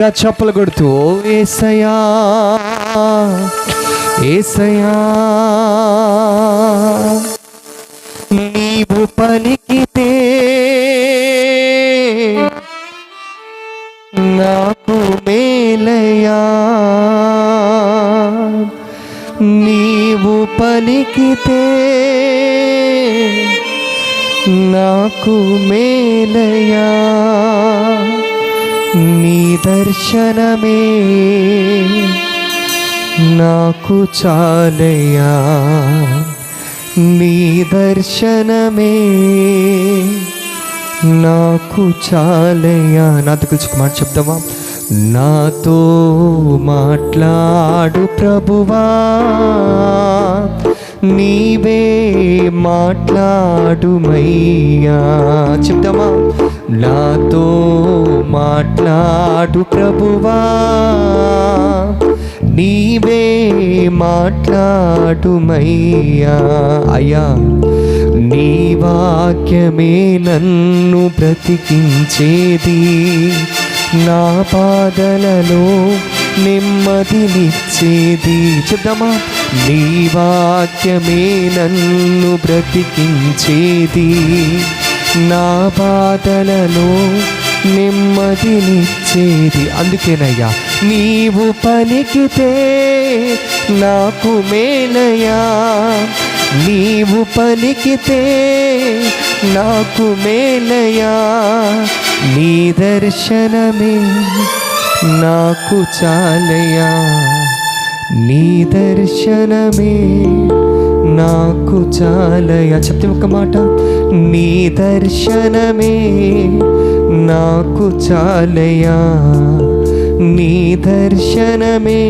చప్పలు కొడుతూ "ఓ ఏసయా ఏసయ్యా నీవు పలికితే నాకు మేలయా నీవు పలికితే నాకు మేలయా నీ దర్శనమే నాకు చాలయా నీ దర్శనమే నాకు చాలయా నాతో కలిసి మాట చెప్దామా? నాతో మాట్లాడు ప్రభువా. నీవే మాట్లాడుమయ్యా. చెప్తామా? నాతో మాట్లాడు ప్రభువా. నీవే మాట్లాడుమయ్యా. అయ్యా నీ వాక్యమే నన్ను బ్రతికించేది. నా పాదలలో నెమ్మదినిచ్చేది. చెప్దామా? నీ వాక్యమే నన్ను బ్రతికించేది. నా బాధలలో నెమ్మదినిచ్చేది. అందుకేనయ్యా నీవు పనికితే నాకు మేలయ్యా. నీవు పలికితే నాకు మేలయా నీ దర్శనమే నాకు చాలయా నీ దర్శనమే నాకు చాలయా చెప్తే ఒక మాట నీ దర్శనమే నాకు చాలయా నీ దర్శనమే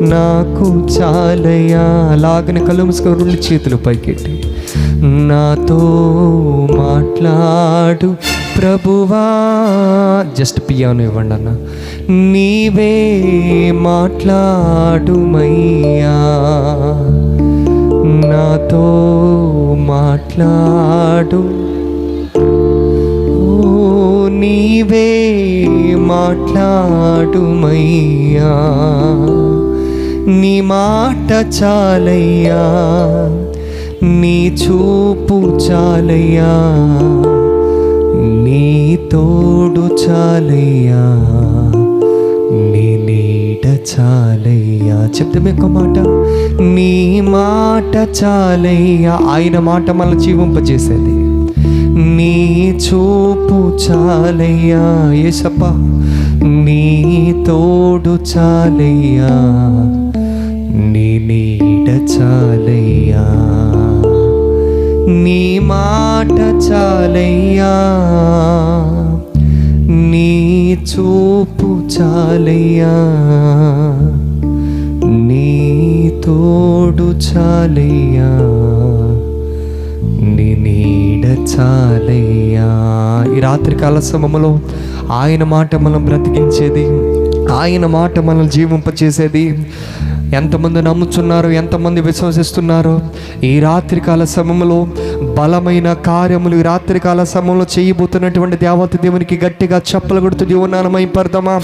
నాకు చాలయా లాగని కళ్ళు మూసుకొని రెండు చేతులు పైకెట్టి నాతో మాట్లాడు. ప్రభువా జస్ట్ పియాను ఇవ్వండి అన్న. నీవే మాట్లాడుమయ్యా. నాతో మాట్లాడు. నీవే మాట్లాడుమయ్యా. నీ మాట చాలయ్యా. నీ చూపు చాలయ్యా. తోడు చాలయ్యా నీ నీడ చాలయ్యా. చెప్తే ఒక మాట నీ మాట చాలయ్యా. ఆయన మాట మన జీవింపజేసేది. నీ చూపు చాలయ్యా. ఏసప్ప నీ తోడు చాలయ్యా. నీ నీడ చాలయ్యా. నీ మాట చాలయ్యా. చాలయ్యా నీ తోడు చాలయ్యా నీ నీడ చాలయ్యా. ఈ రాత్రి కాల సమయంలో ఆయన మాట మనం బ్రతికించేది ఆయన మాట మనం జీవింపచేసేది. ఎంతమంది నమ్ముచున్నారు ఎంతమంది విశ్వసిస్తున్నారు. ఈ రాత్రికాల సమయంలో బలమైన కార్యములు ఈ రాత్రికాల సమయంలో చేయబోతున్నటువంటి దేవత దేవునికి గట్టిగా చెప్పలు కొడుతూ జీవనానమై పడదామా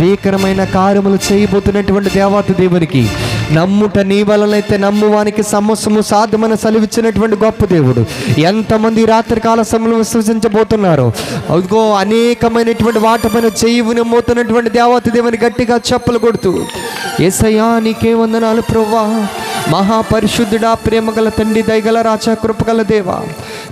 భీకరమైన కార్యములు చేయబోతున్నటువంటి దేవాతి దేవునికి. నమ్ముట నీ వలనైతే నమ్మువానికి సమస్యము సాధ్యమని సెలవిచ్చినటువంటి గొప్ప దేవుడు. ఎంతమంది రాత్రికాల సమయంలో విశ్వసించబోతున్నారు. అదిగో అనేకమైనటువంటి వాటిపైన చెయ్యి నమ్మవుతున్నటువంటి దేవాతి దేవుని గట్టిగా చెప్పలు కొడుతూ ఎసయా నీకే వందనాలు ప్రవ్వా. మహాపరిశుద్ధుడా ప్రేమగల తండ్రి దయగల రాచా కృపగల దేవా.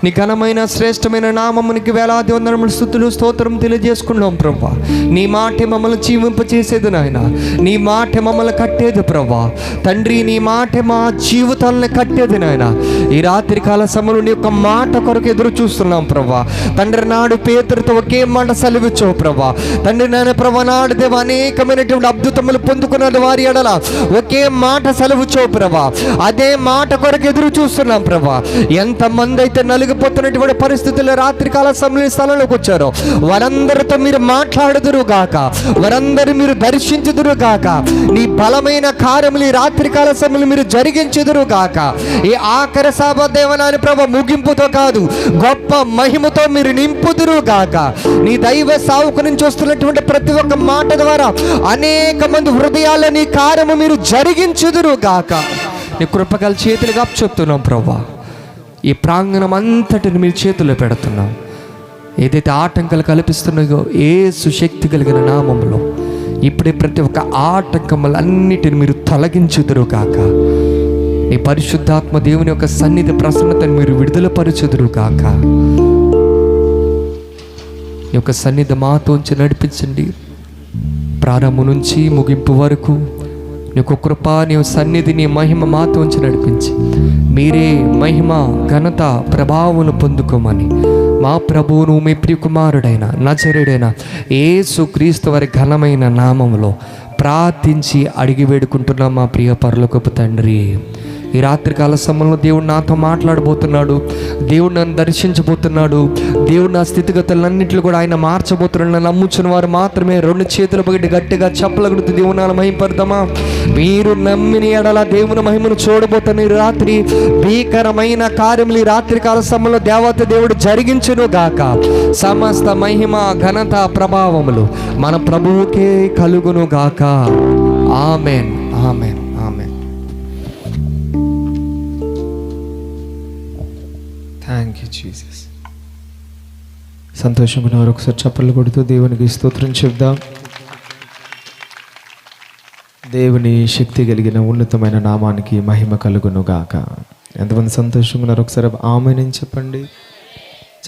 నీ ఘనమైన శ్రేష్టమైన నామమునికి వేలాది వందనములు స్థుతులు స్తోత్రం తెలియజేసుకున్నాం ప్రభా. నీ మాట మమ్మల్ని జీవింపచేసేది నాయన. నీ మాట మమ్మల్ని కట్టేది ప్రభా. తండ్రి నీ మాట మా జీవితాలను కట్టేది నాయన. ఈ రాత్రి కాల సమయంలో నీ యొక్క మాట కొరకు ఎదురు చూస్తున్నాం ప్రభా. తండ్రి నాడు పేతురితో ఒకే మాట సెలవిచ్చావు ప్రభా. తండ్రి నాయన ప్రభా నాడు దేవ అనేకమైనటువంటి అద్భుతములు పొందుకున్నది వారి ఎడల ఒకే మాట సెలవిచ్చావు ప్రభా. అదే మాట కొరకు ఎదురు చూస్తున్నాం ప్రభా. ఎంతమంది అయితే నలిగిపోతున్నటువంటి పరిస్థితుల్లో రాత్రికాల కాల స్థలంలోకి వచ్చారు. వారందరితో మీరు మాట్లాడుదురు గాక. వారందరూ మీరు దర్శించుదురు గాక. నీ బలమైన కార్యములు ఈ రాత్రికాల సమయంలో మీరు జరిగించుదురు గాక. ఈ ఆఖరి సభ దేవనాని ప్రభ ముగింపుతో కాదు గొప్ప మహిమతో మీరు నింపుదురు గాక. నీ దైవ సావుకు నుంచి వస్తున్నటువంటి ప్రతి ఒక్క మాట ద్వారా అనేక మంది హృదయాల్లో నీ కార్యము మీరు జరిగించుదురు గాక. నీ కృపగల చేతులుగా చెప్తున్నాం ప్రభా. ఈ ప్రాంగణం అంతటిని మీ చేతుల్లో పెడుతున్నాం. ఏదైతే ఆటంకాలు కల్పిస్తున్నాయో ఏ సుశక్తి కలిగిన నామంలో ఇప్పుడే ప్రతి ఒక్క ఆటంకములన్నిటిని మీరు తొలగించుదురు కాక నీ పరిశుద్ధాత్మ దేవుని యొక్క సన్నిధి ప్రసన్నతను మీరు విడుదలపరచుదురు కాక ఈ యొక్క సన్నిధి మాతో నడిపించండి. ప్రారంభం నుంచి ముగింపు వరకు యొక్క కృప నీ సన్నిధి నీ మహిమ మాతోంచి నడిపించి. మీరే మహిమ ఘనత ప్రభావం పొందుకోమని. మా ప్రభువును మీ ప్రియకుమారుడైన నచరుడైన ఏసు క్రీస్తు వారి ఘనమైన నామంలో ప్రార్థించి అడిగి వేడుకుంటున్నాం మా ప్రియ పరలోకపు తండ్రి. ఈ రాత్రికాల సమయంలో దేవుడు నాతో మాట్లాడబోతున్నాడు. దేవుడు నన్ను దర్శించబోతున్నాడు. దేవుడు నా స్థితిగతులన్నింటిలో కూడా ఆయన మార్చబోతున్నాడు. నమ్ముచున్న వారు మాత్రమే రెండు చేతులు పగిటి గట్టిగా చెప్పలగడుతూ దేవునాలు మహిమపడతామా మహింపడతామా మీరు నమ్మిన ఎడల దేవుని మహిమను చూడబోతున్న ఈ రాత్రి భీకరమైన కార్యములు ఈ రాత్రికాల సమయంలో దేవత దేవుడు జరిగించును గాక. సమస్త మహిమ ఘనత ప్రభావములు మన ప్రభువుకే కలుగును గాక. ఆమెన్. సంతోషంగా ఉన్నారు. ఒకసారి చప్పట్లు కొడుతూ దేవునికి స్తోత్రం చెప్దాం. దేవుని శక్తి కలిగిన ఉన్నతమైన నామానికి మహిమ కలుగును గాక ఎంతమంది సంతోషంగా ఉన్నారు? ఒకసారి ఆమెనని చెప్పండి.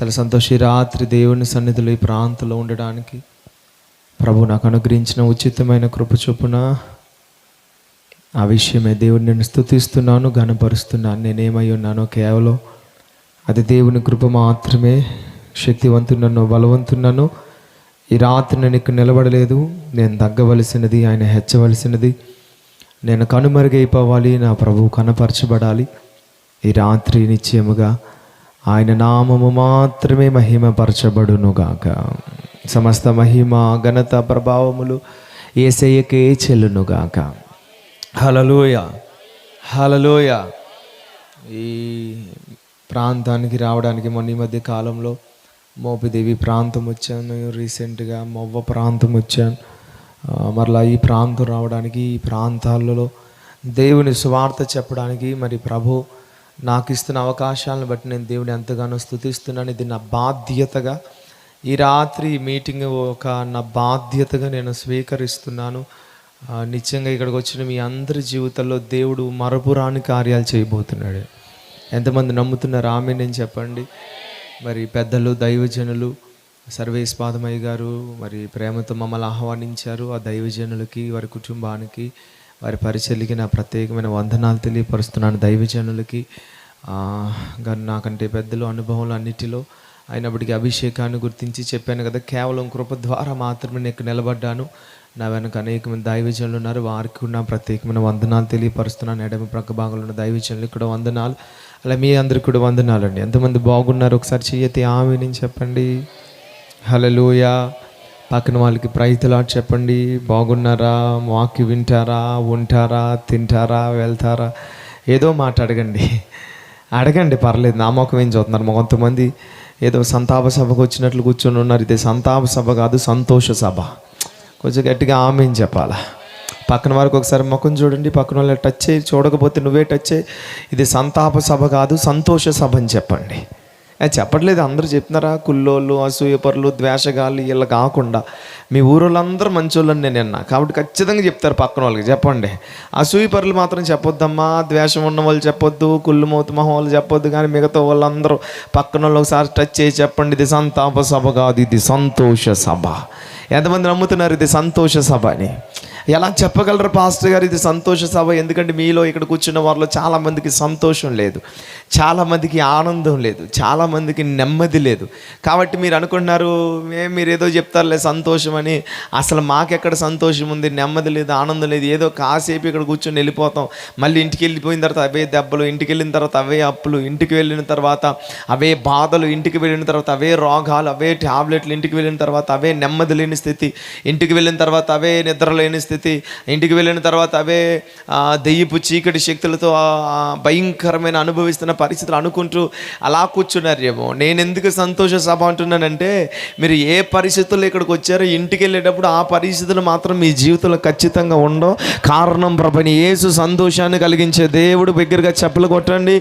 చాలా సంతోషం. రాత్రి దేవుని సన్నిధిలో ఈ ప్రాంతంలో ఉండడానికి ప్రభు నాకు అనుగ్రహించిన ఉచితమైన కృప చొప్పున ఆ విషయమే దేవుని నేను స్థుతిస్తున్నాను ఘనపరుస్తున్నాను నేనేమై ఉన్నానో కేవలం అది దేవుని కృప మాత్రమే. శక్తివంతున్నాను బలవంతున్నాను ఈ రాత్రి నేను ఇక్కడ నిలబడలేదు. నేను తగ్గవలసినది ఆయన హెచ్చవలసినది. నేను కనుమరుగైపోవాలి నా ప్రభువు కనపరచబడాలి. ఈ రాత్రి నిశ్చయముగా ఆయన నామము మాత్రమే మహిమపరచబడునుగాక. సమస్త మహిమ ఘనత ప్రభావములు ఏసయ్యకే చెల్లునుగాక. హలలోయ హలలోయ ఈ ప్రాంతానికి రావడానికి మొన్న ఈ మధ్య కాలంలో మోపిదేవి ప్రాంతం వచ్చాను రీసెంట్గా మొవ్వ ప్రాంతం వచ్చాను. మరలా ఈ ప్రాంతం రావడానికి ఈ ప్రాంతాలలో దేవుని సువార్త చెప్పడానికి మరి ప్రభు నాకు ఇస్తున్న అవకాశాలను బట్టి నేను దేవుని ఎంతగానో స్థుతిస్తున్నాను. ఇది నా బాధ్యతగా. ఈ రాత్రి మీటింగ్ ఒక నా బాధ్యతగా నేను స్వీకరిస్తున్నాను. నిత్యంగా ఇక్కడికి వచ్చిన మీ అందరి జీవితంలో దేవుడు మరపురాని కార్యాలు చేయబోతున్నాడు. ఎంతమంది నమ్ముతున్నారు ఆమె నేను చెప్పండి. మరి పెద్దలు దైవజనులు సర్వేశ్వాదమయ్య గారు మరి ప్రేమతో మమ్మల్ని ఆహ్వానించారు. ఆ దైవజనులకి వారి కుటుంబానికి వారి పరిచయలకి నా ప్రత్యేకమైన వందనాలు తెలియపరుస్తున్నాను. దైవజనులకి గారు నాకంటే పెద్దలు అనుభవంలో అన్నిటిలో అయినప్పటికీ అభిషేకాన్ని గుర్తించి చెప్పాను కదా కేవలం కృప ద్వారా మాత్రమే నేను నిలబడ్డాను. నా వెనక అనేకమైన దైవజనులు ఉన్నారు. వారికి ఉన్న నా ప్రత్యేకమైన వందనాలు తెలియపరుస్తున్నాను. ఎడమ ప్రక్క భాగంలో ఉన్న దైవజనులు ఇక్కడ వందనాలు. అలా మీ అందరికి కూడా వందనాలండి. ఎంతమంది బాగున్నారు? ఒకసారి చెయ్యతే ఆమె నేను చెప్పండి. హలలోయ పక్కన వాళ్ళకి ప్రైతులా చెప్పండి. బాగున్నారా? వాకి వింటారా? ఉంటారా? తింటారా? వెళ్తారా? ఏదో మాట అడగండి. అడగండి పర్లేదు. నా మొఖం ఏం చూస్తున్నారు? కొంతమంది ఏదో సంతాప సభకు వచ్చినట్లు కూర్చొని ఉన్నారు. ఇది సంతాప సభ కాదు సంతోష సభ. కొంచెం గట్టిగా ఆమె అని చెప్పాలా? పక్కన వారికి ఒకసారి ముఖం చూడండి పక్కన వాళ్ళ టచ్ చేయి చూడకపోతే నువ్వే టచ్ చేయి. ఇది సంతాప సభ కాదు సంతోష సభ అని చెప్పండి. చెప్పట్లేదు అందరూ చెప్తున్నారా? కుల్లోళ్ళు అసూయపరులు ద్వేషగాళ్ళు ఇలా కాకుండా మీ ఊరోళ్ళందరూ మంచోళ్ళని నేను అన్నా కాబట్టి ఖచ్చితంగా చెప్తారు పక్కన వాళ్ళకి చెప్పండి. అసూయపరులు మాత్రం చెప్పొద్దమ్మా ద్వేషం ఉన్న వాళ్ళు చెప్పొద్దు కుళ్ళు మోతమహం మొహం వాళ్ళు చెప్పొద్దు కానీ మిగతా వాళ్ళందరూ పక్కన వాళ్ళు ఒకసారి టచ్ చేసి చెప్పండి. ఇది సంతాప సభ కాదు ఇది సంతోష సభ. ఎంతమంది నమ్ముతున్నారు ఇది సంతోష సభ అని? ఎలా చెప్పగలరు పాస్టర్ గారు? ఇది సంతోష సభ. ఎందుకంటే మీలో ఇక్కడ కూర్చున్న వారిలో చాలామందికి సంతోషం లేదు. చాలామందికి ఆనందం లేదు. చాలామందికి నెమ్మది లేదు. కాబట్టి మీరు అనుకుంటున్నారు మీరు ఏదో చెప్తారులే సంతోషం అని. అసలు మాకెక్కడ సంతోషం ఉంది? నెమ్మది లేదు ఆనందం లేదు. ఏదో కాసేపు ఇక్కడ కూర్చొని వెళ్ళిపోతాం. మళ్ళీ ఇంటికి వెళ్ళిపోయిన తర్వాత అవే దెబ్బలు ఇంటికి వెళ్ళిన తర్వాత అవే అప్పులు ఇంటికి వెళ్ళిన తర్వాత అవే బాధలు ఇంటికి వెళ్ళిన తర్వాత అవే రోగాలు అవే టాబ్లెట్లు ఇంటికి వెళ్ళిన తర్వాత అవే నెమ్మది లేని స్థితి ఇంటికి వెళ్ళిన తర్వాత అవే నిద్ర లేని స్థితి పరిస్థితి. ఇంటికి వెళ్ళిన తర్వాత అవే దెయ్యపు చీకటి శక్తులతో భయంకరమైన అనుభవిస్తున్న పరిస్థితులు అనుకుంటూ అలా కూర్చున్నారేమో నేను ఎందుకు సంతోష సభ అంటున్నానంటే మీరు ఏ పరిస్థితుల్లో ఇక్కడికి వచ్చారో ఇంటికి వెళ్ళేటప్పుడు ఆ పరిస్థితులు మాత్రం మీ జీవితంలో ఖచ్చితంగా ఉండవు. కారణం ప్రభని యేసు సంతోషాన్ని కలిగించే దేవుడు దగ్గరగా చెప్పులు కొట్టండి.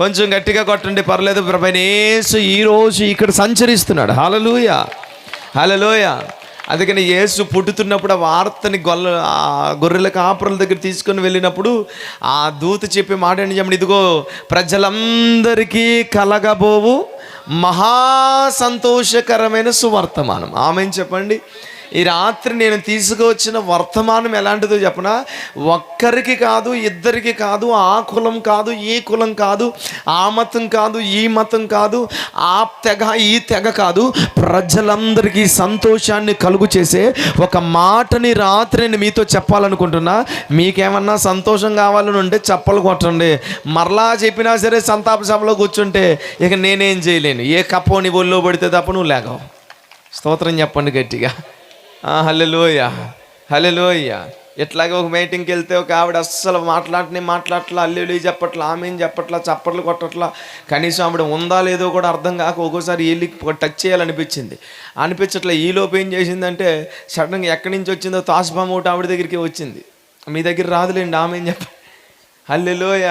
కొంచెం గట్టిగా కొట్టండి పర్లేదు. ప్రభని ఏసు ఈరోజు ఇక్కడ సంచరిస్తున్నాడు. హలలుయ హలలోయ అందుకని యేసు పుట్టుతున్నప్పుడు ఆ వార్తని గొల్ల ఆ గొర్రెల కాపురల దగ్గర తీసుకొని వెళ్ళినప్పుడు ఆ దూత చెప్పే మాట ఏంటి చెప్పండి? ఇదిగో ప్రజలందరికీ కలగబోవు మహా సంతోషకరమైన సువర్తమానం. ఆమె చెప్పండి? ఈ రాత్రి నేను తీసుకువచ్చిన వర్తమానం ఎలాంటిదో చెప్పనా? ఒక్కరికి కాదు ఇద్దరికి కాదు ఆ కులం కాదు ఈ కులం కాదు ఆ మతం కాదు ఈ మతం కాదు ఆ తెగ ఈ తెగ కాదు. ప్రజలందరికీ సంతోషాన్ని కలుగు చేసే ఒక మాటని రాత్రి నేను మీతో చెప్పాలనుకుంటున్నా. మీకేమన్నా సంతోషం కావాలని ఉంటే చెప్పలు కొట్టండి. మరలా చెప్పినా సరే సంతాప సభలో కూర్చుంటే ఇక నేనేం చేయలేను. ఏ కప్పోని ఒళ్ళో పడితే తప్ప నువ్వు లేకవు స్తోత్రం చెప్పండి గట్టిగా. హలెలోయ హలెలోయ ఇట్లాగే ఒక మీటింగ్కి వెళ్తే ఒక ఆవిడ అస్సలు మాట్లాడిని మాట్లాడట్లా అల్లుడి చెప్పట్లా ఆమె చెప్పట్లా చప్పట్లు కొట్టట్లా. కనీసం ఆవిడ ఉందా లేదో కూడా అర్థం కాక ఒక్కోసారి వెళ్ళి టచ్ చేయాలనిపించింది. అనిపించట్లా ఈ ఏం చేసిందంటే సడన్గా ఎక్కడి నుంచి వచ్చిందో తాసుబామ్మ ఒకటి ఆవిడ దగ్గరికి వచ్చింది. మీ దగ్గర రాదులేండి ఆమె ఏం చెప్ప హల్లెలూయ.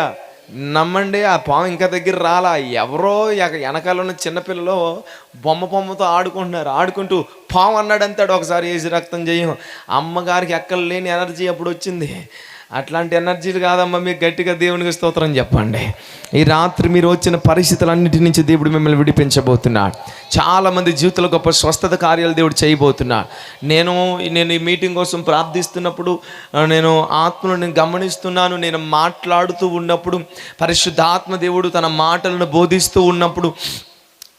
నమ్మండి ఆ పాము ఇంకా దగ్గర రాలా. ఎవరో ఎక- వెనకాల ఉన్న చిన్నపిల్లలు బొమ్మ బొమ్మతో ఆడుకుంటున్నారు. ఆడుకుంటూ పాము అన్నాడంతాడు ఒకసారి వేసి రక్తం చేయం అమ్మగారికి ఎక్కడ లేని ఎనర్జీ అప్పుడు వచ్చింది. అట్లాంటి ఎనర్జీలు కాదమ్మా మీకు గట్టిగా దేవునికి స్తోత్రం చెప్పండి. ఈ రాత్రి మీరు వచ్చిన పరిస్థితులన్నిటి నుంచి దేవుడు మిమ్మల్ని విడిపించబోతున్నాడు. చాలామంది జీవితంలో గొప్ప స్వస్థత కార్యాలు దేవుడు చేయబోతున్నాడు. నేను నేను ఈ మీటింగ్ కోసం ప్రార్థిస్తున్నప్పుడు నేను ఆత్మను నేను గమనిస్తున్నాను నేను మాట్లాడుతూ ఉన్నప్పుడు పరిశుద్ధాత్మ దేవుడు తన మాటలను బోధిస్తూ ఉన్నప్పుడు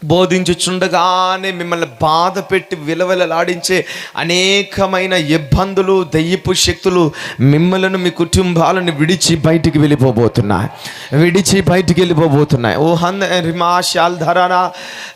బోధించుచుండగానే మిమ్మల్ని బాధ పెట్టి విలవిలలాడించే అనేకమైన ఇబ్బందులు దయ్యపు శక్తులు మిమ్మల్ని మీ కుటుంబాలను విడిచి బయటికి వెళ్ళిపోబోతున్నాయి. విడిచి బయటికి వెళ్ళిపోబోతున్నాయి. ఓ హన్ రిమాషాల్ ధరన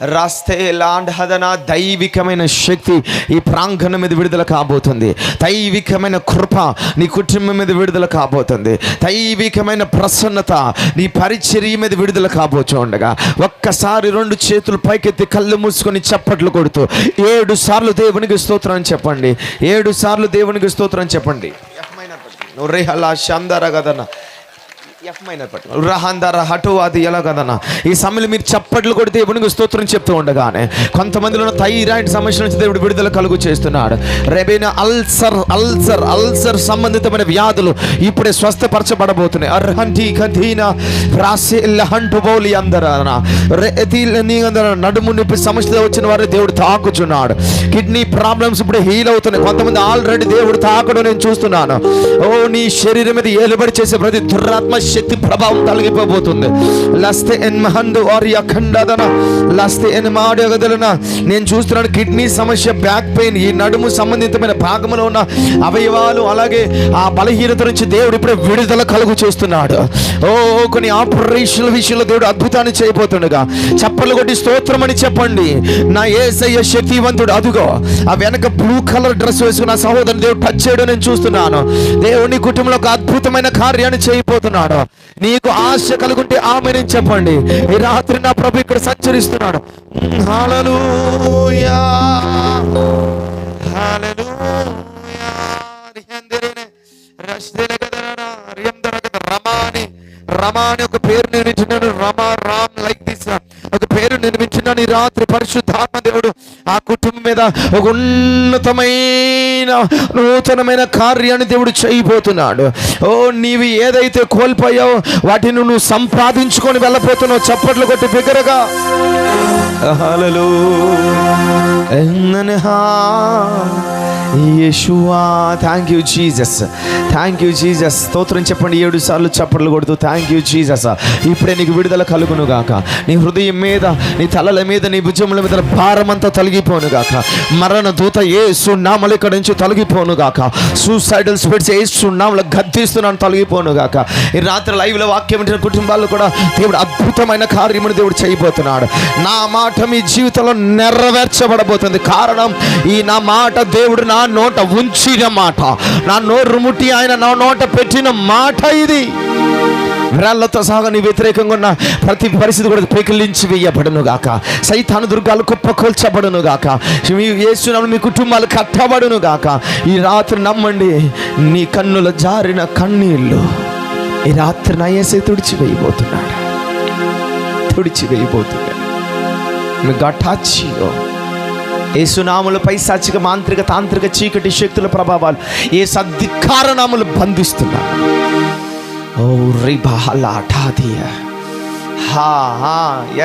రాస్తే లాండ్ హదన దైవికమైన శక్తి ఈ ప్రాంగణం మీద విడుదల కాబోతుంది. దైవికమైన కృప నీ కుటుంబం మీద విడుదల కాబోతుంది. దైవికమైన ప్రసన్నత నీ పరిచర్య మీద విడుదల కాబోచు ఉండగా ఒక్కసారి రెండు చేతులు పైకెత్తి కళ్ళు మూసుకొని చప్పట్లు కొడుతూ ఏడు సార్లు దేవునికి స్తోత్రం అని చెప్పండి. ఏడు సార్లు దేవునికి స్తోత్రం అని చెప్పండి రేహలా శాందర గదన రహందర హటు అది ఎలా కదన్నా ఈ సమయంలో మీరు చప్పట్లు కొడితే దేవునికి స్తోత్రం చెప్తూ ఉండగానే కొంతమందిలో ఉన్న థైరాయిడ్ సమస్య నుంచి దేవుడు విడుదల కలుగు చేస్తున్నాడు. రేపైన అల్సర్ అల్సర్ అల్సర్ సంబంధితమైన వ్యాధులు ఇప్పుడే స్వస్థపరచబడబోతున్నాయి. అర్హంటి కథీన రాసి హంటు బౌలి అందరన. నడుము నొప్పి సమస్య వచ్చిన వారు దేవుడు తాకుచున్నాడు. కిడ్నీ ప్రాబ్లమ్స్ ఇప్పుడు హీల్ అవుతున్నాయి. కొంతమంది ఆల్రెడీ దేవుడు తాకడం నేను చూస్తున్నాను. ఓ నీ శరీరం మీద ఏలుబడి చేసే ప్రతి దురాత్మ శక్తి ప్రభావం తొలగిపోబోతుంది. లస్తే ఎన్ మహందు ఆర్ అఖండదన లస్తే ఎన్ మాడగదలన. నేను చూస్తున్నాను కిడ్నీ సమస్య బ్యాక్ పెయిన్ ఈ నడుము సంబంధితమైన భాగంలో ఉన్న అవయవాలు అలాగే ఆ బలహీనత నుంచి దేవుడు ఇప్పుడే విడుదల కలుగు చేస్తున్నాడు. ఓ కొన్ని ఆపరేషన్ల విషయంలో దేవుడు అద్భుతాన్ని చేయబోతుండగా. చప్పలు కొట్టి స్తోత్రం అని చెప్పండి. నా ఏసయ్య శక్తివంతుడు అదుగో. ఆ వెనక బ్లూ కలర్ డ్రెస్ వేసుకున్న సహోదరుని దేవుడు టచ్ చేయడం నేను చూస్తున్నాను. దేవుని కుటుంబంలో ఒక అద్భుతమైన కార్యాన్ని చేయబోతున్నాడు. నీకు ఆశ కలుగుంటే ఆమెను చెప్పండి. ఈ రాత్రి నా ప్రభు ఇక్కడ సంచరిస్తున్నాడు. హల్లెలూయా. హల్లెలూయా. రిహందిరనే రష్దిలగదరనా రియందరగద రమాని. రమా అనే ఒక పేరు నిర్మించినాను రమా రామ్ లైక్ దిస్ ఒక పేరు నిర్మించినాను ఈ రాత్రి పరిశుద్ధాత్మ దేవుడు. ఆ కుటుంబం మీద ఒక ఉన్నతమైన నూతనమైన కార్యాన్ని దేవుడు చేయబోతున్నాడు. ఓ నీవి ఏదైతే కోల్పోయావో వాటిని నువ్వు సంపాదించుకొని వెళ్ళబోతున్నావు. చప్పట్లు కొట్టి బిగ్గరగా. Yeshua thank you Jesus thank you Jesus స్తోత్రం చెప్పండి. ఏడు సార్లు చప్పట్లు కొడుతూ థ్యాంక్ యూ జీసస్ ఇప్పుడే నీకు విడుదల కలుగును గాక నీ హృదయం మీద నీ తలల మీద నీ భుజముల మీద భారమంతా తొలగిపోను గాక మరణ దూత ఏ సున్నామలు ఇక్కడ నుంచి తొలగిపోను గాక సూసైడల్ స్పిరిట్స్ ఏ సున్నాములు గద్దిస్తున్నాను తొలగిపోను గాక ఈ రాత్రి లైవ్లో వాక్యం వింటున్న కూడా దేవుడు అద్భుతమైన కార్యమును దేవుడు చేయబోతున్నాడు. నా మాట మీ జీవితంలో నెరవేర్చబడబోతుంది. కారణం ఈ నా మాట దేవుడు నా నోట ఉంచిన మాట. నా నోరు ముట్టి ఆయన నా నోట పెట్టిన మాట ఇది. రాళ్ళతో సహా నీ వ్యతిరేకంగా ఉన్న ప్రతి పరిస్థితి కూడా పెకిలించి వేయబడును గాక. సైతాను దుర్గాలు కుప్పకూల్చబడును గాక. మీ యేసునామమున మీ కుటుంబాలు కట్టబడును గాక. ఈ రాత్రి నమ్మండి నీ కన్నుల జారిన కన్నీళ్ళు ఈ రాత్రి నా ఏసై తుడిచి వేయబోతున్నాడు. తుడిచి వేయబోతున్నాడు. మీ పైశాచిక మాంత్రిక తాంత్రిక చీకటి శక్తుల ప్రభావాలు ఏ సద్ధికారనాములు బంధిస్తున్నాడు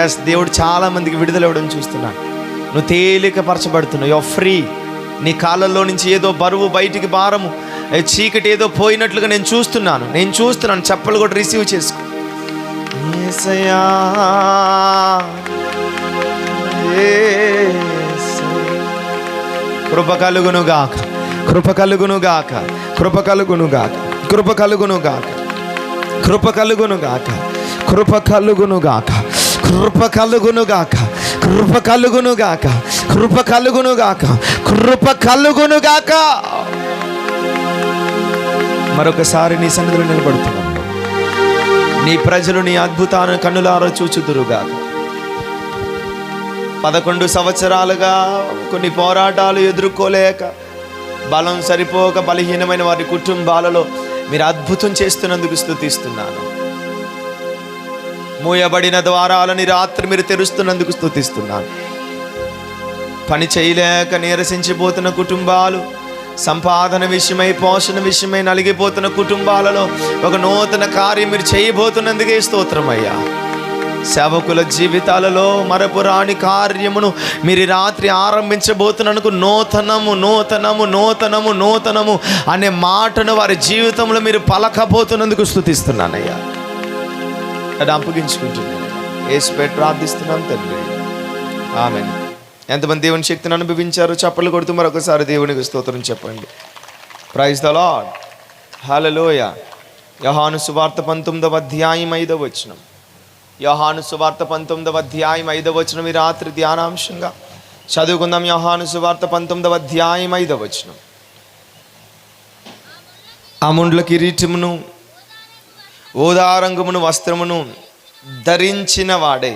ఎస్ దేవుడు చాలా మందికి విడుదల ఇవ్వడం చూస్తున్నాడు నువ్వు తేలికపరచబడుతున్నావు యో ఫ్రీ నీ కాళ్ళల్లో నుంచి ఏదో బరువు బయటికి భారము. చీకటి ఏదో పోయినట్లుగా నేను చూస్తున్నాను. నేను చూస్తున్నాను. చెప్పలు కూడా రిసీవ్ చేసుకో. యేసయ్యా, యేసయ్యా. కృప కలుగునుగాక. కృప కలుగునుగాక. కృప కలుగునుగాక. కృప కలుగునుగాక. కృప కలుగునుగాక. కృప కలుగునుగాక. కృప కలుగునుగాక. కృప కలుగునుగాక. కృప కలుగునుగాక. కృప కలుగునుగాక. మరొకసారి నీ సన్నిధిలో నిలబడుతున్నాం. నీ ప్రజలు నీ అద్భుతాలను కన్నులారా చూచుదురుగాక. పదకొండు సంవత్సరాలుగా కొన్ని పోరాటాలు ఎదుర్కోలేక బలం సరిపోక బలహీనమైన వారి కుటుంబాలలో మీరు అద్భుతం చేస్తున్నందుకు స్థుతిస్తున్నాను మూయబడిన ద్వారాలని రాత్రి మీరు తెరుస్తున్నందుకు స్థుతిస్తున్నాను పని చేయలేక నీరసించిపోతున్న కుటుంబాలు సంపాదన విషయమై పోషణ విషయమై నలిగిపోతున్న కుటుంబాలలో ఒక నూతన కార్యం మీరు చేయబోతున్నందుకే స్తోత్రమయ్యా. సేవకుల జీవితాలలో మరపురాని కార్యమును మీరు రాత్రి ఆరంభించబోతున్నందుకు నూతనము నూతనము నూతనము నూతనము అనే మాటను వారి జీవితంలో మీరు పలకబోతున్నందుకు స్థుతిస్తున్నానయ్యా అది అప్పగించుకుంటున్నాను. ఏసుపేట ప్రార్థిస్తున్నాను తండ్రి. ఆమె ఎంతమంది దేవుని శక్తిని అనుభవించారు చప్పట్లు కొడుతూ మరొకసారి దేవునికి స్తోత్రం చెప్పండి. ప్రైజ్ ద లాడ్ హలలోయ యహాను సువార్త పంతొమ్మిదవ అధ్యాయం ఐదవ వచ్చినాం యోహాను సువార్త పంతొమ్మిదవ అధ్యాయం ఐదవ వచనం ఈ రాత్రి ధ్యానాంశంగా. చదువుకుందాం యోహాను సువార్త పంతొమ్మిదవ అధ్యాయం ఐదవ వచనం. అముండ్ల కిరీటమును ఓదారంగమును వస్త్రమును ధరించిన వాడే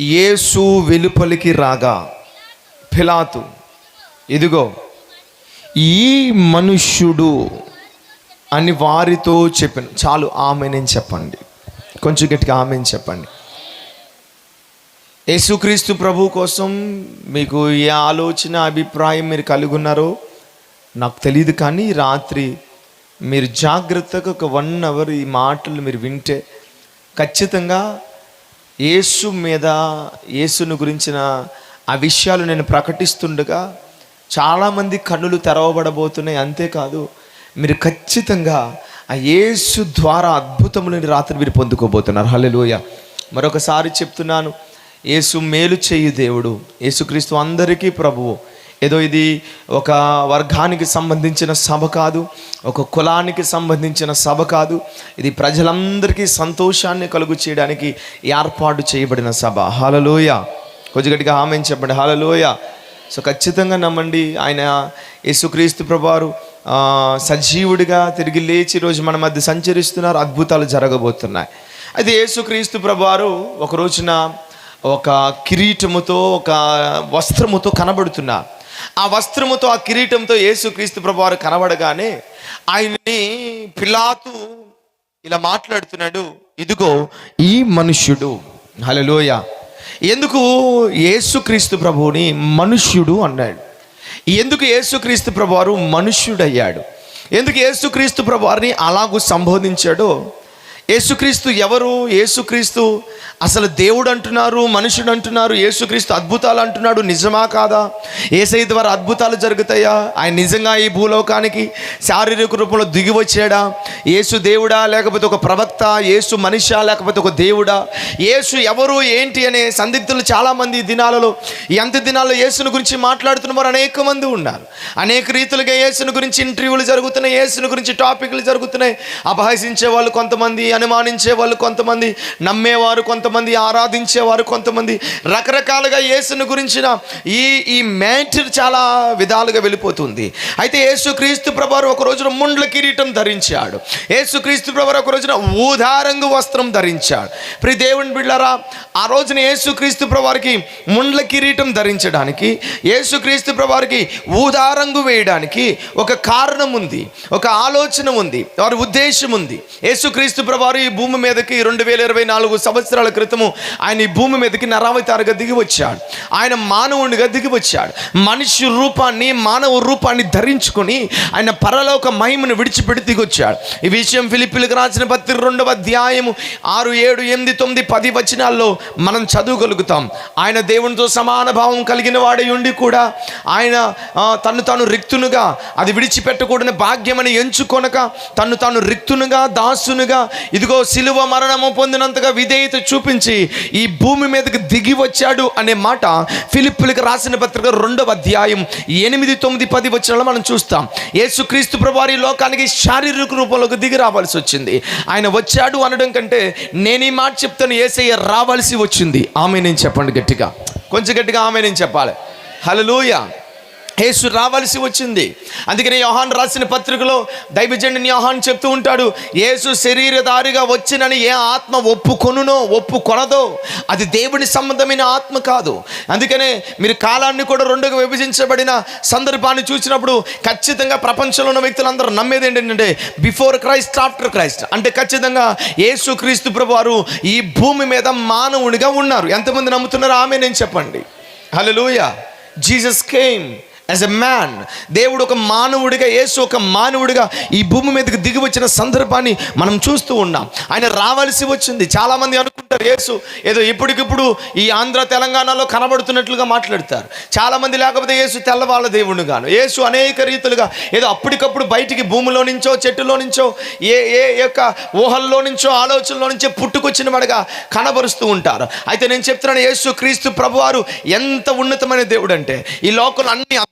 యేసు వెలుపలికి రాగా ఫిలాతు ఇదిగో ఈ మనుష్యుడు అని వారితో చెప్పాను చాలు ఆమె నేను చెప్పండి. కొంచెం గట్టిగా ఆమె చెప్పండి. యేసుక్రీస్తు ప్రభు కోసం మీకు ఏ ఆలోచన అభిప్రాయం మీరు కలిగి ఉన్నారో నాకు తెలియదు కానీ రాత్రి మీరు జాగ్రత్తగా ఒక వన్ అవర్ ఈ మాటలు మీరు వింటే ఖచ్చితంగా యేసు మీద యేసును గురించిన ఆ విషయాలు నేను ప్రకటిస్తుండగా చాలామంది కన్నులు తెరవబడబోతున్నాయి. అంతేకాదు మీరు ఖచ్చితంగా ఆ యేసు ద్వారా అద్భుతములని రాత్రి మీరు పొందుకోబోతున్నారు. హల్లెలూయ. మరొకసారి చెప్తున్నాను యేసు మేలు చేయు దేవుడు యేసుక్రీస్తు అందరికీ ప్రభువు. ఏదో ఇది ఒక వర్గానికి సంబంధించిన సభ కాదు ఒక కులానికి సంబంధించిన సభ కాదు ఇది ప్రజలందరికీ సంతోషాన్ని కలుగు చేయడానికి ఏర్పాటు చేయబడిన సభ. హలలోయ కొద్దిగట్టిగా గట్టిగా ఆమె చెప్పండి. హలలోయ సో ఖచ్చితంగా నమ్మండి. ఆయన యేసుక్రీస్తు ప్రభువారు సజీవుడిగా తిరిగి లేచి రోజు మన మధ్య సంచరిస్తున్నారు. అద్భుతాలు జరగబోతున్నాయి. అయితే యేసుక్రీస్తు ప్రభువారు ఒక రోజున ఒక కిరీటముతో ఒక వస్త్రముతో కనబడుతున్నారు. ఆ వస్త్రముతో ఆ కిరీటంతో యేసుక్రీస్తు ప్రభువారు కనబడగానే ఆయన్ని పిలాతు ఇలా మాట్లాడుతున్నాడు ఇదిగో ఈ మనుష్యుడు. హలోయ ఎందుకు యేసుక్రీస్తు ప్రభువుని మనుష్యుడు అన్నాడు. ఎందుకు యేసుక్రీస్తు ప్రభువారు మనుష్యుడయ్యాడు? ఎందుకు యేసుక్రీస్తు ప్రభువారిని అలాగూ సంబోధించాడో యేసుక్రీస్తు ఎవరు? యేసుక్రీస్తు అసలు దేవుడు అంటున్నారు మనుషుడు అంటున్నారు యేసుక్రీస్తు అద్భుతాలు అంటున్నాడు నిజమా కాదా? ఏసై ద్వారా అద్భుతాలు జరుగుతాయా? ఆయన నిజంగా ఈ భూలోకానికి శారీరక రూపంలో దిగి వచ్చాడా? యేసు దేవుడా లేకపోతే ఒక ప్రవక్త యేసు మనిషా లేకపోతే ఒక దేవుడా? యేసు ఎవరు ఏంటి అనే సందిగ్ధులు చాలామంది దినాలలో ఎంత దినాల్లో యేసుని గురించి మాట్లాడుతున్న వారు అనేక మంది ఉన్నారు. అనేక రీతులుగా యేసుని గురించి ఇంటర్వ్యూలు జరుగుతున్నాయి యేసుని గురించి టాపిక్లు జరుగుతున్నాయి. అపహసించే వాళ్ళు కొంతమంది అనుమానించే వాళ్ళు కొంతమంది నమ్మేవారు కొంతమంది ఆరాధించేవారు కొంతమంది. రకరకాలుగా యేసును గురించిన ఈ ఈ మ్యాటర్ చాలా విధాలుగా వెళ్ళిపోతుంది. అయితే యేసుక్రీస్తు ప్రభారు ఒక రోజున ముండ్ల కిరీటం ధరించాడు. యేసుక్రీస్తు ప్రభారు ఒక రోజున ఊదారంగు వస్త్రం ధరించాడు. ప్రి దేవుని బిళ్ళరా ఆ రోజున యేసుక్రీస్తు ప్రభారికి ముండ్ల కిరీటం ధరించడానికి యేసుక్రీస్తు ప్రభారికి ఊదారంగు వేయడానికి ఒక కారణం ఉంది ఒక ఆలోచన ఉంది వారి ఉద్దేశం ఉంది. యేసుక్రీస్తు వారు ఈ భూమి మీదకి రెండు వేల ఇరవై నాలుగు సంవత్సరాల క్రితము ఆయన ఈ భూమి మీదకి నరావతారుగా దిగి వచ్చాడు ఆయన మానవునిగా దిగి వచ్చాడు మనిషి రూపాన్ని మానవ రూపాన్ని ధరించుకొని ఆయన పరలోక మహిమను విడిచిపెట్టి దిగొచ్చాడు. ఈ విషయం ఫిలిపిలకు రాసిన పత్రిక రెండవ అధ్యాయము ఆరు ఏడు ఎనిమిది తొమ్మిది పది వచనాల్లో మనం చదవగలుగుతాం. ఆయన దేవునితో సమాన భావం కలిగిన వాడై ఉండి కూడా ఆయన తను తాను రిక్తునుగా అది విడిచిపెట్టకూడని భాగ్యమని ఎంచుకొనక తను తాను రిక్తునుగా దాసునుగా ఇదిగో సిలువ మరణము పొందినంతగా విధేయత చూపించి ఈ భూమి మీదకి దిగి వచ్చాడు అనే మాట ఫిలిప్పులకు రాసిన పత్రిక రెండవ అధ్యాయం ఎనిమిది తొమ్మిది పది వచ్చిన మనం చూస్తాం. యేసుక్రీస్తు ప్రభువారి ఈ లోకానికి శారీరక రూపంలోకి దిగి రావాల్సి వచ్చింది. ఆయన వచ్చాడు అనడం కంటే నేను ఈ మాట చెప్తాను ఏసయ్య రావాల్సి వచ్చింది. ఆమె నేను చెప్పండి గట్టిగా? కొంచెం గట్టిగా ఆమె నేను చెప్పాలి? హల్లెలూయా! యేసు రావాల్సి వచ్చింది. అందుకని యోహాన్ రాసిన పత్రికలో దైవజండిని యోహాన్ చెప్తూ ఉంటాడు యేసు శరీరధారిగా వచ్చినని ఏ ఆత్మ ఒప్పుకొనునో ఒప్పుకొనదో అది దేవుని సంబంధమైన ఆత్మ కాదు. అందుకనే మీరు కాలాన్ని కూడా రెండుగా విభజించబడిన సందర్భాన్ని చూసినప్పుడు ఖచ్చితంగా ప్రపంచంలో ఉన్న వ్యక్తులందరూ నమ్మేది ఏంటంటే బిఫోర్ క్రైస్ట్ ఆఫ్టర్ క్రైస్ట్. అంటే ఖచ్చితంగా యేసు క్రీస్తు ప్రభు వారు ఈ భూమి మీద మానవునిగా ఉన్నారు. ఎంతమంది నమ్ముతున్నారో ఆమె నేను చెప్పండి. Hallelujah. Jesus came. As a man దేవుడు ఒక మానవుడిగా యేసు ఒక మానవుడిగా ఈ భూమి మీదకి దిగి వచ్చిన సందర్భాన్ని మనం చూస్తూ ఉన్నాం. ఆయన రావాల్సి వచ్చింది. చాలామంది అనుకుంటారు యేసు ఏదో ఇప్పటికిప్పుడు ఈ ఆంధ్ర తెలంగాణలో కనబడుతున్నట్లుగా మాట్లాడతారు. చాలామంది లేకపోతే యేసు తెల్లవాళ్ళ దేవుడు గాను యేసు అనేక రీతులుగా ఏదో అప్పటికప్పుడు బయటికి భూమిలో నుంచో చెట్టులో నుంచో ఏ ఏ యొక్క ఊహల్లో నుంచో ఆలోచనలో నుంచో పుట్టుకొచ్చిన వాడిగా కనబరుస్తూ ఉంటారు. అయితే నేను చెప్తున్నాను యేసు క్రీస్తు ప్రభువారు ఎంత ఉన్నతమైన దేవుడు అంటే ఈ లోకంలో అన్ని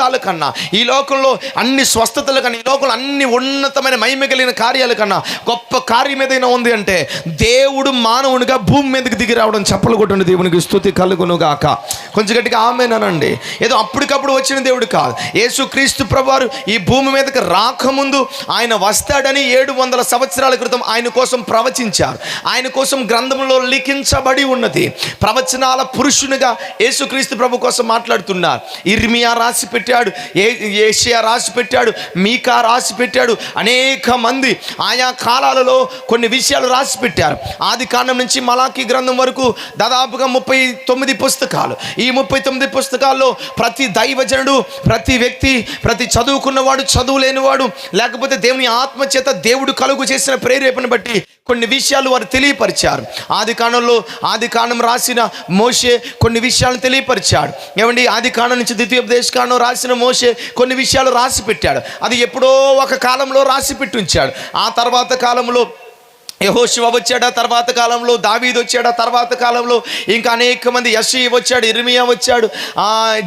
అద్భుతాల కన్నా ఈ లోకంలో అన్ని స్వస్థతల కన్నా ఈ లోకంలో అన్ని ఉన్నతమైన మహిమ కలిగిన కార్యాల కన్నా గొప్ప కార్యం ఏదైనా ఉంది అంటే దేవుడు మానవునిగా భూమి మీదకి దిగి రావడం చెప్పలు కొట్టండి దేవునికి స్థుతి కలుగును గాక కొంచెం గట్టిగా ఆమెనండి ఏదో అప్పటికప్పుడు వచ్చిన దేవుడు కాదు. యేసు క్రీస్తు ప్రభువారు ఈ భూమి మీదకి రాకముందు ఆయన వస్తాడని ఏడు వందల సంవత్సరాల క్రితం ఆయన కోసం ప్రవచించారు. ఆయన కోసం గ్రంథంలో లిఖించబడి ఉన్నది. ప్రవచనాల పురుషునిగా యేసుక్రీస్తు ప్రభు కోసం మాట్లాడుతున్నారు. ఇర్మియా రాసి పెట్టి పెట్టాడు. ఏ ఏషియా రాసి పెట్టాడు మీకా రాసి పెట్టాడు. అనేక మంది ఆయా కాలాలలో కొన్ని విషయాలు రాసి పెట్టారు. ఆది కాండం నుంచి మలాఖీ గ్రంథం వరకు దాదాపుగా ముప్పై తొమ్మిది పుస్తకాలు. ఈ ముప్పై తొమ్మిది పుస్తకాల్లో ప్రతి దైవజనుడు ప్రతి వ్యక్తి ప్రతి చదువుకున్నవాడు చదువు లేనివాడు లేకపోతే దేవుని ఆత్మ చేత దేవుడు కలుగు చేసిన ప్రేరేపణ బట్టి కొన్ని విషయాలు వారు తెలియపరిచారు. ఆది కాలంలో ఆది కాండం రాసిన మోషే కొన్ని విషయాలను తెలియపరిచాడు. ఏమండి? ఆది కాండం నుంచి ద్వితీయోపదేశ కాండం రాసిన మోషే కొన్ని విషయాలు రాసి పెట్టాడు అది ఎప్పుడో ఒక కాలంలో రాసి పెట్టి ఉంచాడు ఆ తర్వాత కాలంలో యహోశివ వచ్చాడా తర్వాత కాలంలో? దావీద్ వచ్చాడా తర్వాత కాలంలో? ఇంకా అనేక మంది యషి వచ్చాడు ఇర్మియా వచ్చాడు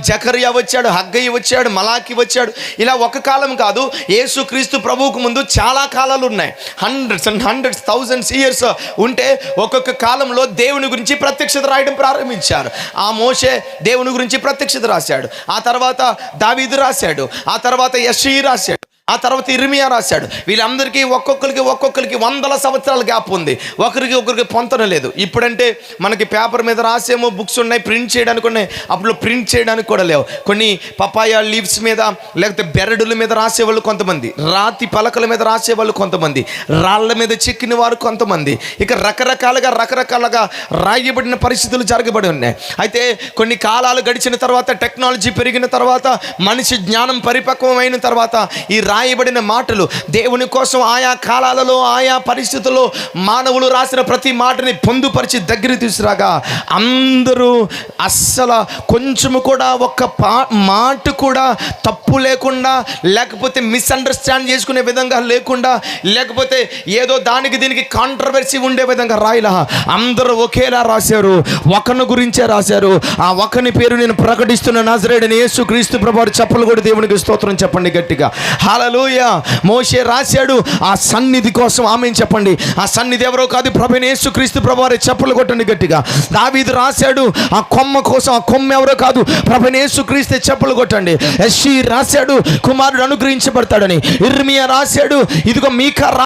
జకరియా వచ్చాడు హగ్గయ్య వచ్చాడు మలాకి వచ్చాడు. ఇలా ఒక కాలం కాదు యేసు క్రీస్తు ప్రభువుకు ముందు చాలా కాలాలు ఉన్నాయి. Hundreds and hundreds thousands years ఉంటే ఒక్కొక్క కాలంలో దేవుని గురించి ప్రత్యక్షత రాయడం ప్రారంభించారు. ఆ మోషే దేవుని గురించి ప్రత్యక్షత రాశాడు. ఆ తర్వాత దావీదు రాశాడు. ఆ తర్వాత యషి రాశాడు. ఆ తర్వాత ఇర్మియా రాశాడు. వీళ్ళందరికీ ఒక్కొక్కరికి ఒక్కొక్కరికి వందల సంవత్సరాల గ్యాప్ ఉంది. ఒకరికి ఒకరికి పొంతన లేదు. ఇప్పుడంటే మనకి పేపర్ మీద రాసేమో బుక్స్ ఉన్నాయి ప్రింట్ చేయడానికి ఉన్నాయి అప్పుడు ప్రింట్ చేయడానికి కూడా లేవు. కొన్ని పపాయ లీవ్స్ మీద లేకపోతే బెరడుల మీద రాసేవాళ్ళు కొంతమంది. రాతి పలకల మీద రాసేవాళ్ళు కొంతమంది. రాళ్ళ మీద చెక్కిన వారు కొంతమంది. ఇక రకరకాలుగా రకరకాలుగా రాయబడిన పరిస్థితులు జరగబడి ఉన్నాయి. అయితే కొన్ని కాలాలు గడిచిన తర్వాత టెక్నాలజీ పెరిగిన తర్వాత మనిషి జ్ఞానం పరిపక్వమైన తర్వాత ఈ రాయబడిన మాటలు. దేవుని కోసం ఆయా కాలాలలో ఆయా పరిస్థితుల్లో మానవులు రాసిన ప్రతి మాటని పొందుపరిచి దగ్గర తీసుకురాగా అందరూ అస్సలు కొంచెము కూడా ఒక్క పా మాట కూడా తప్పు లేకుండా లేకపోతే మిస్అండర్స్టాండ్ చేసుకునే విధంగా లేకుండా లేకపోతే ఏదో దానికి దీనికి కాంట్రవర్సీ ఉండే విధంగా రాయలా. అందరూ ఒకేలా రాశారు. ఒకని గురించే రాశారు. ఆ ఒకని పేరు నేను ప్రకటిస్తున్న నజరేడని యేసు క్రీస్తు ప్రభు చెప్పలు కూడా దేవునికి స్తోత్రం చెప్పండి గట్టిగా. హలలుయ మోషే రాశాడు ఆ సన్నిధి కోసం ఆమె చెప్పండి. ఆ సన్నిధి ఎవరో కాదు ప్రభుని యేసు క్రీస్తు ప్రభు చెప్పులు కొట్టండి గట్టిగా. దావీదు రాశాడు ఆ కొమ్మ కోసం ఆ కొమ్మ ఎవరో కాదు ప్రభుని యేసు క్రీస్తు చెప్పులు కొట్టండి. ఎస్సి రాశాడు కుమారుడు అనుగ్రహించబడతాడని. ఇర్మియా రాశాడు ఇదిగో మీకా